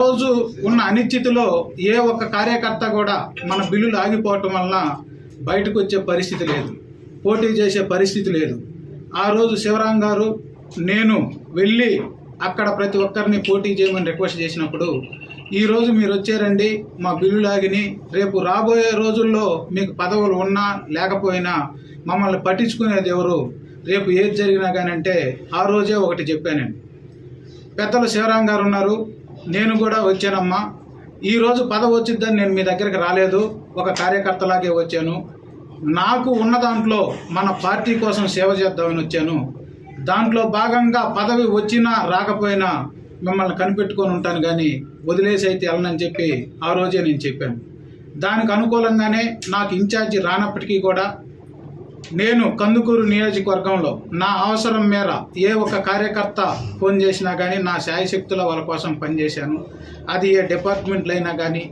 రోజు ఉన్న అనిశ్చితిలో ఏ ఒక్క కార్యకర్త కూడా మన బిల్లులు ఆగిపోవటం వలన బయటకు వచ్చే పరిస్థితి లేదు. పోటీ చేసే పరిస్థితి లేదు. ఆ రోజు శివరాం గారు నేను వెళ్ళి అక్కడ ప్రతి ఒక్కరిని పోటీ చేయమని రిక్వెస్ట్ చేసినప్పుడు ఈరోజు మీరు వచ్చారండి మా బిల్లు లాగిని రేపు రాబోయే రోజుల్లో మీకు పదవులు ఉన్నా లేకపోయినా మమ్మల్ని పట్టించుకునేది ఎవరు? రేపు ఏది జరిగినా కానీ అంటే ఆ రోజే ఒకటి చెప్పానండి పెద్దలు శివరాం గారు ఉన్నారు నేను కూడా వచ్చానమ్మా. ఈరోజు పదవి వచ్చిద్దని నేను మీ దగ్గరికి రాలేదు. ఒక కార్యకర్తలాగే వచ్చాను. నాకు ఉన్న దాంట్లో మన పార్టీ కోసం సేవ చేద్దామని వచ్చాను. దాంట్లో భాగంగా పదవి వచ్చినా రాకపోయినా మిమ్మల్ని కనిపెట్టుకొని ఉంటాను కానీ వదిలేసి అయితే వెళ్ళనని చెప్పి ఆ రోజే నేను చెప్పాను. దానికి అనుకూలంగానే నాకు ఇన్ఛార్జి రానప్పటికీ కూడా నేను కందుకూరు నియోజకవర్గంలో నా అవసరం మేర ఏ ఒక కార్యకర్త ఫోన్ చేసినా కానీ నా శాయశక్తుల వాళ్ళ కోసం పనిచేశాను. అది ఏ డిపార్ట్మెంట్లు అయినా కానీ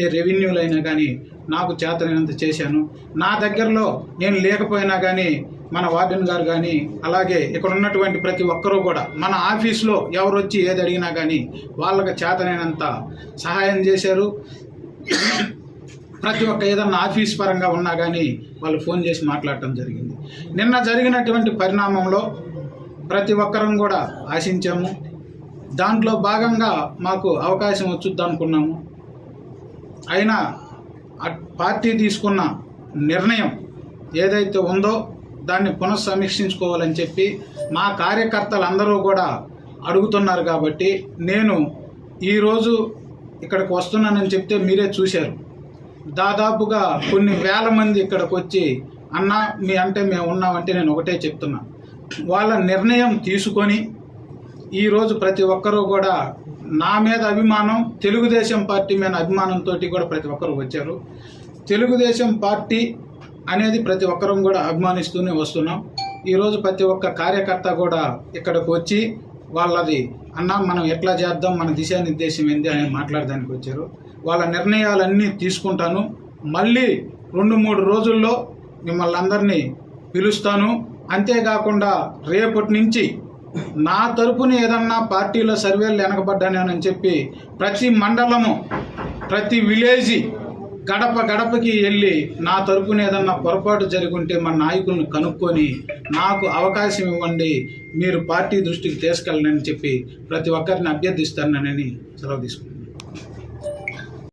ఏ రెవెన్యూలు అయినా కానీ నాకు చేతనైనంత చేశాను. నా దగ్గరలో నేను లేకపోయినా కానీ మన వార్డెన్ గారు కానీ అలాగే ఇక్కడ ఉన్నటువంటి ప్రతి ఒక్కరూ కూడా మన ఆఫీస్లో ఎవరు వచ్చి ఏది అడిగినా కానీ వాళ్ళకి చేతనైనంత సహాయం చేశారు. ప్రతి ఒక్క ఏదన్నా ఆఫీస్ పరంగా ఉన్నా కానీ వాళ్ళు ఫోన్ చేసి మాట్లాడటం జరిగింది. నిన్న జరిగినటువంటి పరిణామంలో ప్రతి ఒక్కరం కూడా ఆశించాము. దాంట్లో భాగంగా మాకు అవకాశం వచ్చుద్ది అనుకున్నాము. అయినా పార్టీ తీసుకున్న నిర్ణయం ఏదైతే ఉందో దాన్ని పునఃసమీక్షించుకోవాలని చెప్పి మా కార్యకర్తలందరూ కూడా అడుగుతున్నారు కాబట్టి నేను ఈరోజు ఇక్కడికి వస్తున్నానని చెప్తే మీరే చూశారు. దాదాపుగా కొన్ని వేల మంది ఇక్కడికి వచ్చి అన్న మీ అంటే మేము ఉన్నామంటే నేను ఒకటే చెప్తున్నా. వాళ్ళ నిర్ణయం తీసుకొని ఈరోజు ప్రతి ఒక్కరూ కూడా నా మీద అభిమానం తెలుగుదేశం పార్టీ మీద అభిమానంతో కూడా ప్రతి ఒక్కరు వచ్చారు. తెలుగుదేశం పార్టీ అనేది ప్రతి ఒక్కరం కూడా అభిమానిస్తూనే వస్తున్నాం. ఈరోజు ప్రతి ఒక్క కార్యకర్త కూడా ఇక్కడికి వచ్చి వాళ్ళది అన్న మనం ఎట్లా చేద్దాం? మన దిశానిర్దేశం ఏంది? అని మాట్లాడడానికి వచ్చారు. వాళ్ళ నిర్ణయాలన్నీ తీసుకుంటాను. మళ్ళీ రెండు మూడు రోజుల్లో మిమ్మల్ని అందరినీ పిలుస్తాను. అంతేకాకుండా రేపటి నుంచి నా తరపున ఏదన్నా పార్టీలో సర్వేలు వెనకబడ్డానని చెప్పి ప్రతి మండలము ప్రతి విలేజీ గడప గడపకి వెళ్ళి నా తరపున ఏదన్నా పొరపాటు జరుగుంటే మా నాయకులను కనుక్కొని నాకు అవకాశం ఇవ్వండి మీరు పార్టీ దృష్టికి తీసుకెళ్ళనని చెప్పి ప్రతి ఒక్కరిని అభ్యర్థిస్తానని సెలవు తీసుకుంటున్నాను.